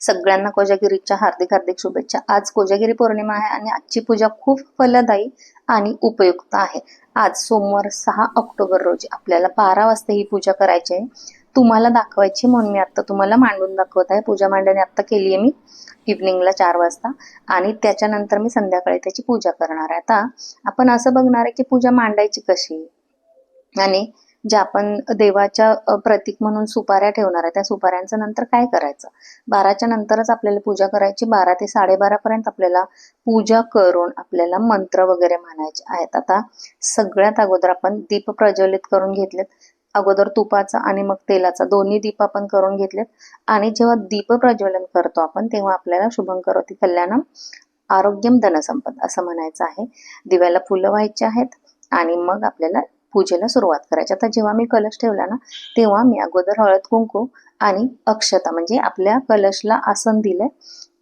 सगळ्यांना कोजागिरीच्या हार्दिक हार्दिक शुभेच्छा. आज कोजागिरी पौर्णिमा आहे आणि आजची पूजा खूप फलदायी आणि उपयुक्त आहे. आज सोमवार सहा ऑक्टोबर रोजी आपल्याला बारा वाजता ही पूजा करायची आहे. तुम्हाला दाखवायची म्हणून मी आता तुम्हाला मांडून दाखवत आहे. पूजा मांडणी आता केली आहे मी इव्हनिंगला चार वाजता आणि त्याच्यानंतर मी संध्याकाळी त्याची पूजा करणार आहे. आता आपण असं बघणार आहे की पूजा मांडायची कशी आणि ज्या आपण देवाच्या प्रतीक म्हणून सुपाऱ्या ठेवणार आहे त्या सुपाऱ्यांचं नंतर काय करायचं? बाराच्या नंतरच आपल्याला पूजा करायची बारा ते साडेबारा पर्यंत आपल्याला पूजा करून आपल्याला मंत्र वगैरे म्हणायचे आहेत. आता सगळ्यात अगोदर आपण दीप प्रज्वलित करून घेतलेत. अगोदर तुपाचा आणि मग तेलाचा दोन्ही दीप आपण करून घेतलेत. आणि जेव्हा दीप प्रज्वलन करतो आपण तेव्हा आपल्याला शुभं करोती कल्याणम आरोग्यम धनसंपद असं म्हणायचं आहे. दिव्याला फुलं व्हायची आहेत आणि मग आपल्याला पूजेला सुरुवात करायची. आता जेव्हा मी कलश ठेवला ना तेव्हा मी अगोदर हळद कुंकू आणि अक्षता म्हणजे आपल्या कलशला आसन दिलंय.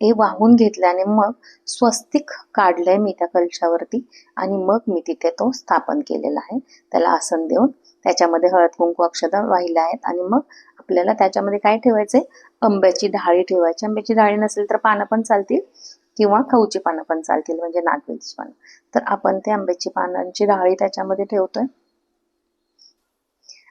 हे वाहून घेतल्याने मग स्वस्तिक काढलंय मी त्या कलशावरती आणि मग मी तिथे तो स्थापन केलेला आहे. त्याला आसन देऊन त्याच्यामध्ये हळद कुंकू अक्षता वाहिल्या आहेत आणि मग आपल्याला त्याच्यामध्ये काय ठेवायचंय? आंब्याची डाळी ठेवायची. आंब्याची डाळी नसेल तर पानं पण चालतील किंवा खाऊची पानं पण चालतील म्हणजे नागवेलची पानं. तर आपण ते आंब्याची पानांची डाळी त्याच्यामध्ये ठेवतोय.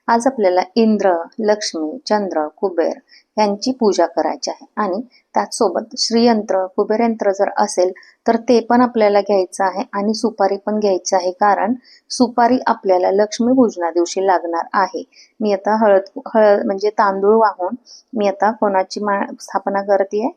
आज आपल्याला इंद्र लक्ष्मी चंद्र कुबेर यांची पूजा करायची आहे. आणि त्याचसोबत श्रीयंत्र कुबेरयंत्र जर असेल तर ते पण आपल्याला घ्यायचं आहे आणि सुपारी पण घ्यायची आहे कारण सुपारी आपल्याला लक्ष्मी पूजना दिवशी लागणार आहे. मी आता हळद हळद म्हणजे तांदूळ वाहून मी आता कोणाची मा स्थापना करते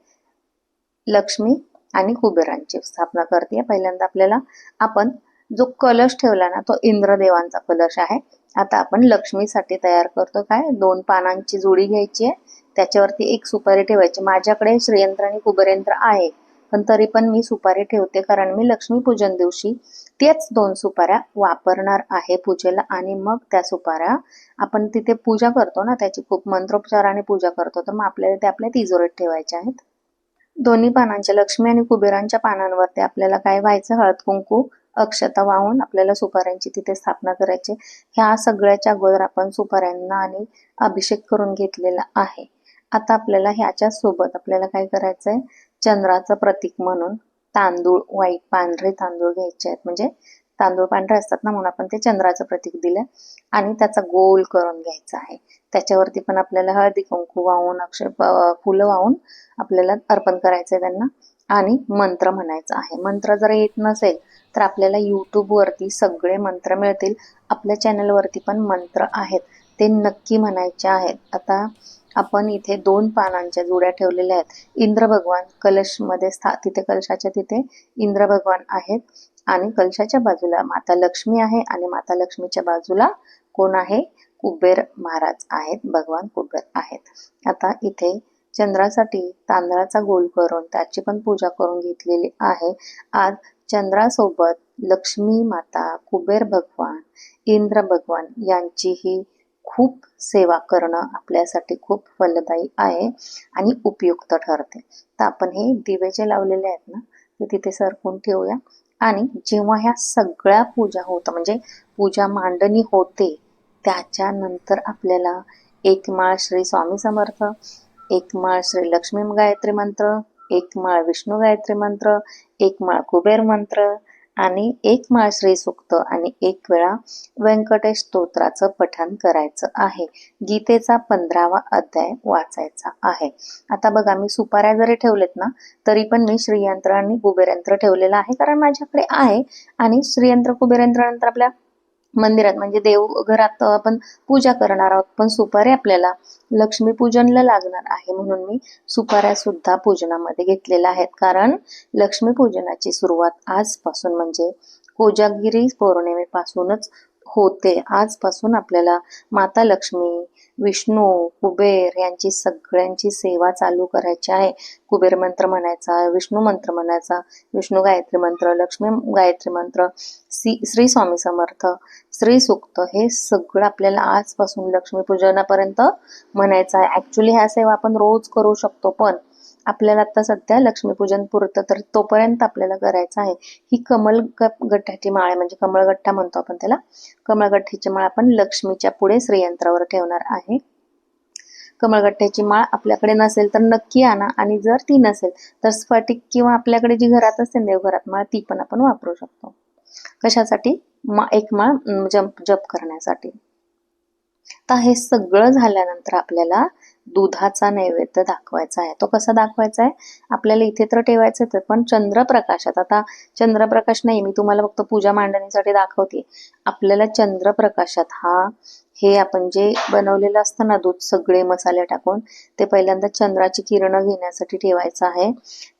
लक्ष्मी आणि कुबेरांची स्थापना करते पहिल्यांदा आपल्याला आपण जो कलश ठेवला ना तो इंद्रदेवांचा कलश आहे. आता आपण लक्ष्मीसाठी तयार करतो काय? दोन पानांची जोडी घ्यायची आहे. त्याच्यावरती एक सुपारी ठेवायची. माझ्याकडे श्रीयंत्र आणि कुबेरयंत्र आहे. पण तरी पण मी सुपारी ठेवते कारण मी लक्ष्मीपूजन दिवशी तेच दोन सुपाऱ्या वापरणार आहे पूजेला. आणि मग त्या सुपाऱ्या आपण तिथे पूजा करतो ना त्याची खूप मंत्रोपचाराने पूजा करतो. तर मग आपल्याला ते आपल्या तिजोरीत ठेवायच्या आहेत. दोन्ही पानांच्या लक्ष्मी आणि कुबेरांच्या पानांवरती आपल्याला काय व्हायचं? हळद कुंकू अक्षता वाहून आपल्याला सुपाऱ्यांची तिथे स्थापना करायची. ह्या सगळ्याच्या अगोदर आपण सुपाऱ्यांना आणि अभिषेक करून घेतलेला आहे. आता आपल्याला ह्याच्या सोबत आपल्याला काय करायचंय? चंद्राचं प्रतीक म्हणून तांदूळ वाईट पांढरे तांदूळ घ्यायचे आहेत. म्हणजे तांदूळ पांढरे असतात ना म्हणून आपण ते चंद्राचं प्रतीक दिलंय आणि त्याचा गोल करून घ्यायचा आहे. त्याच्यावरती पण आपल्याला हळदी कुंकू वाहून अक्षर फुलं वाहून आपल्याला अर्पण करायचंय त्यांना. आणि मंत्र म्हणायचा आहे. मंत्र जर येत नसेल तर आपल्याला यूट्यूबवरती सगळे मंत्र मिळतील. आपल्या चॅनलवरती पण मंत्र आहेत. ते नक्की म्हणायचे आहेत. आता आपण इथे दोन पानांच्या जुड्या ठेवलेल्या आहेत. इंद्र भगवान कलशमध्ये स्था तिथे कलशाच्या तिथे इंद्र भगवान आहेत. आणि कलशाच्या बाजूला माता लक्ष्मी आहे आणि माता लक्ष्मीच्या बाजूला कोण आहे? कुबेर महाराज आहेत. भगवान कुबेर आहेत. आता इथे चंद्रासाठी तांदळाचा गोल करून त्याची पण पूजा करून घेतलेली आहे. आज चंद्रासोबत लक्ष्मी माता कुबेर भगवान इंद्र भगवान यांचीही खूप सेवा करणं आपल्यासाठी खूप फलदायी आहे आणि उपयुक्त ठरते. तर आपण हे दिवे जे लावलेले आहेत ना ते तिथे सरकून ठेवूया. आणि जेव्हा ह्या सगळ्या पूजा होतं म्हणजे पूजा मांडणी होते त्याच्यानंतर आपल्याला एक माळ श्री स्वामी समर्थ एक माळ श्री लक्ष्मी गायत्री मंत्र एक माळ विष्णू गायत्री मंत्र एक माळ कुबेर मंत्र आणि एक माळ श्री सुक्त आणि एक वेळा व्यंकटेश स्तोत्राचं पठण करायचं आहे. गीतेचा पंधरावा अध्याय वाचायचा आहे. आता बघा मी सुपाऱ्या जरी ठेवलेत ना तरी पण मी श्रीयंत्र आणि कुबेरयंत्र ठेवलेलं आहे कारण माझ्याकडे आहे आणि श्रीयंत्र कुबेरयंत्र नंतर आपल्या मंदिरात म्हणजे देव घरात आपण पूजा करणार आहोत पण सुपारी आपल्याला लक्ष्मी पूजनला लागणार आहे म्हणून मी सुपाऱ्या सुद्धा पूजनामध्ये घेतलेल्या आहेत. कारण लक्ष्मी पूजनाची सुरुवात आजपासून म्हणजे कोजागिरी पौर्णिमेपासूनच होते. आजपासून आपल्याला माता लक्ष्मी विष्णू कुबेर यांची सगळ्यांची सेवा चालू करायची आहे. कुबेर मंत्र म्हणायचा विष्णू मंत्र म्हणायचा विष्णू गायत्री मंत्र लक्ष्मी गायत्री मंत्र सी श्री स्वामी समर्थ श्री सुक्त हे सगळं आपल्याला आजपासून लक्ष्मी पूजनापर्यंत म्हणायचं आहे. ऍक्च्युली ह्या सेवा आपण रोज करू शकतो पण आपल्याला आता सध्या लक्ष्मीपूजन पुरतं तर तोपर्यंत आपल्याला करायचं आहे. ही कमल ग- गठ्ठ्याची माळ आहे म्हणजे कमळगठ्ठा म्हणतो आपण त्याला. कमळगठ्ठीची माळ आपण लक्ष्मीच्या पुढे श्रीयंत्रावर ठेवणार आहे. कमळगठ्ठ्याची माळ आपल्याकडे नसेल तर नक्की आणा आणि जर ती नसेल तर स्फटिक किंवा आपल्याकडे जी घरात असते देवघरात माळ ती पण आपण वापरू शकतो. कशासाठी? मा एक माळ जप जप करण्यासाठी. तर हे सगळं झाल्यानंतर आपल्याला दुधाचा नैवेद्य दाखवायचा आहे. तो कसा दाखवायचा आहे? आपल्याला इथे तर ठेवायचं तर पण चंद्रप्रकाशात. आता चंद्रप्रकाश नाही मी तुम्हाला फक्त पूजा मांडणीसाठी दाखवते. आपल्याला चंद्रप्रकाशात हा हे आपण जे बनवलेलं असतं ना दूध सगळे मसाले टाकून ते पहिल्यांदा चंद्राची किरणं घेण्यासाठी ठेवायचं आहे.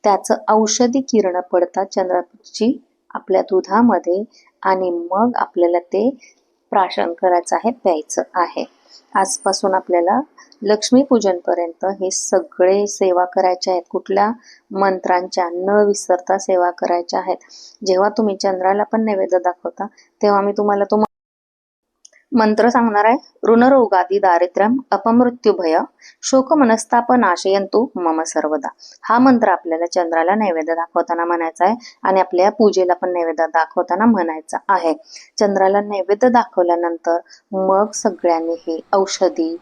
त्याचं औषधी किरण पडतात चंद्राची आपल्या दुधामध्ये आणि मग आपल्याला ते प्राशन करायचं आहे प्यायचं आहे. आजपासून आपल्याला लक्ष्मीपूजनपर्यंत हे सगळे सेवा करायच्या आहेत. कुठल्या मंत्रांच्या न विसरता सेवा करायच्या आहेत. जेव्हा तुम्ही चंद्राला पण नैवेद्य दाखवता तेव्हा मी तुम्हाला तो मंत्र सांगणार आहे ऋणरोगादी दारिद्र्यम अपमृत्युभय शोक मनस्ताप नाशयंतु मम सर्वदा. हा मंत्र आपल्याला चंद्राला नैवेद्य दाखवताना म्हणायचा आहे आणि आपल्या पूजेला पण नैवेद्य दाखवताना म्हणायचा आहे. चंद्राला नैवेद्य दाखवल्यानंतर मग सगळ्यांनी हे औषधी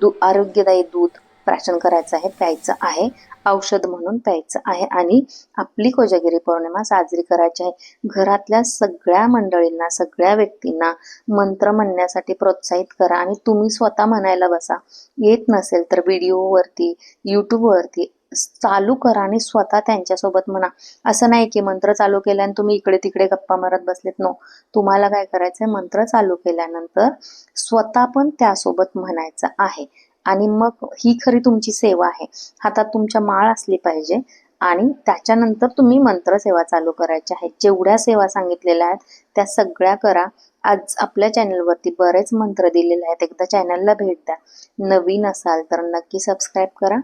दु आरोग्यदायी दूध प्राशन करायचं आहे प्यायचं आहे औषध म्हणून प्यायचं आहे आणि आपली कोजागिरी पौर्णिमा साजरी करायची आहे. घरातल्या सगळ्या मंडळींना सगळ्या व्यक्तींना मंत्र म्हणण्यासाठी प्रोत्साहित करा आणि तुम्ही स्वतः म्हणायला बसा. येत नसेल तर व्हिडिओवरती यूट्यूबवरती चालू करा आणि स्वतः त्यांच्यासोबत म्हणा. असं नाही की मंत्र चालू केल्याने तुम्ही इकडे तिकडे गप्पा मारत बसलेत. नो तुम्हाला काय करायचंय? मंत्र चालू केल्यानंतर स्वतः पण त्यासोबत म्हणायचं आहे. आणि मग ही खरी तुमची सेवा आहे. हातात तुमच्या माळ असली पाहिजे आणि त्याच्यानंतर तुम्ही मंत्र सेवा चालू करायच्या आहेत जेवढ्या सेवा सांगितलेल्या आहेत त्या सगळ्या करा. आज आपल्या चॅनलवरती बरेच मंत्र दिलेले आहेत. एकदा चॅनलला भेट द्या. नवीन असाल तर नक्की सबस्क्राईब करा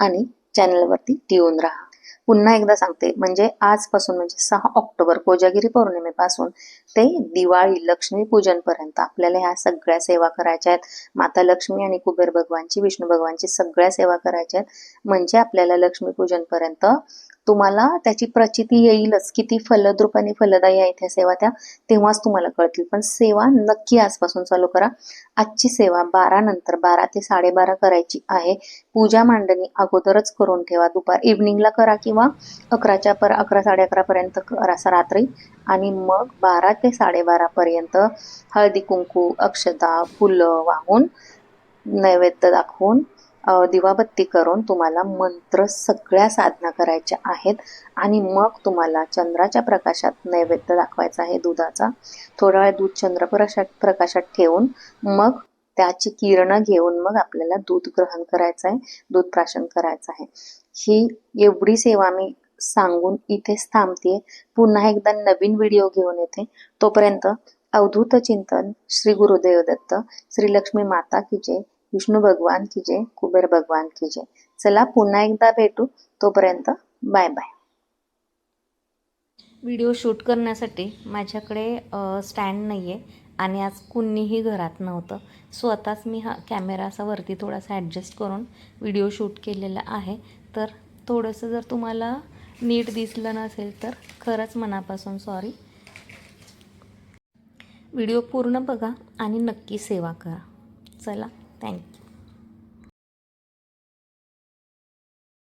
आणि चॅनलवरती टिऊन राहा. पुन्हा एकदा सांगते म्हणजे आजपासून म्हणजे सहा ऑक्टोबर कोजागिरी पौर्णिमेपासून ते दिवाळी लक्ष्मी पूजनपर्यंत आपल्याला ह्या सगळ्या सेवा करायच्या आहेत. माता लक्ष्मी आणि कुबेर भगवानची विष्णू भगवानची सगळ्या सेवा करायच्या आहेत. म्हणजे आपल्याला लक्ष्मी पूजनपर्यंत तुम्हाला त्याची प्रचिती येईलच. किती फलद्रूप आणि फलदायी आहेत ह्या सेवा त्या तेव्हाच तुम्हाला कळतील. पण सेवा नक्की आजपासून चालू करा. आजची सेवा बारा नंतर बारा ते साडेबारा करायची आहे. पूजा मांडणी अगोदरच करून ठेवा. दुपार इव्हनिंगला करा किंवा अकराच्या पर अकरा साडे अकरापर्यंत करा स- रात्री. आणि मग बारा ते साडेबारा पर्यंत हळदी कुंकू अक्षता फुलं वाहून नैवेद्य दाखवून दिवाबत्ती करून तुम्हाला मंत्र सगळ्या साधना करायच्या आहेत आणि मग तुम्हाला चंद्राच्या प्रकाशात नैवेद्य दाखवायचा आहे दुधाचा. थोडा वेळ दूध चंद्र प्रकाशात ठेवून मग त्याची किरणं घेऊन मग आपल्याला दूध ग्रहण करायचं आहे दूध प्राशन करायचं आहे. ही एवढी सेवा मी सांगून इथेच थांबते पुन्हा एकदा नवीन व्हिडिओ घेऊन येते. तोपर्यंत अवधूत चिंतन श्री गुरुदेव दत्त श्री लक्ष्मी माता की जय. विष्णू भगवान की जय कुबेर भगवान की जय चला पुन्हा एकदा भेटू. तोपर्यंत बाय बाय. व्हिडिओ शूट करण्यासाठी माझ्याकडे स्टँड नाही आहे आणि आज कुणीही घरात नव्हतं. स्वतःच मी हा कॅमेरा असा वरती थोडासा ॲडजस्ट करून व्हिडिओ शूट केलेला आहे. तर थोडंसं जर तुम्हाला नीट दिसलं नसेल तर खरंच मनापासून सॉरी व्हिडिओ पूर्ण बघा आणि नक्की सेवा करा. चला. Thank you.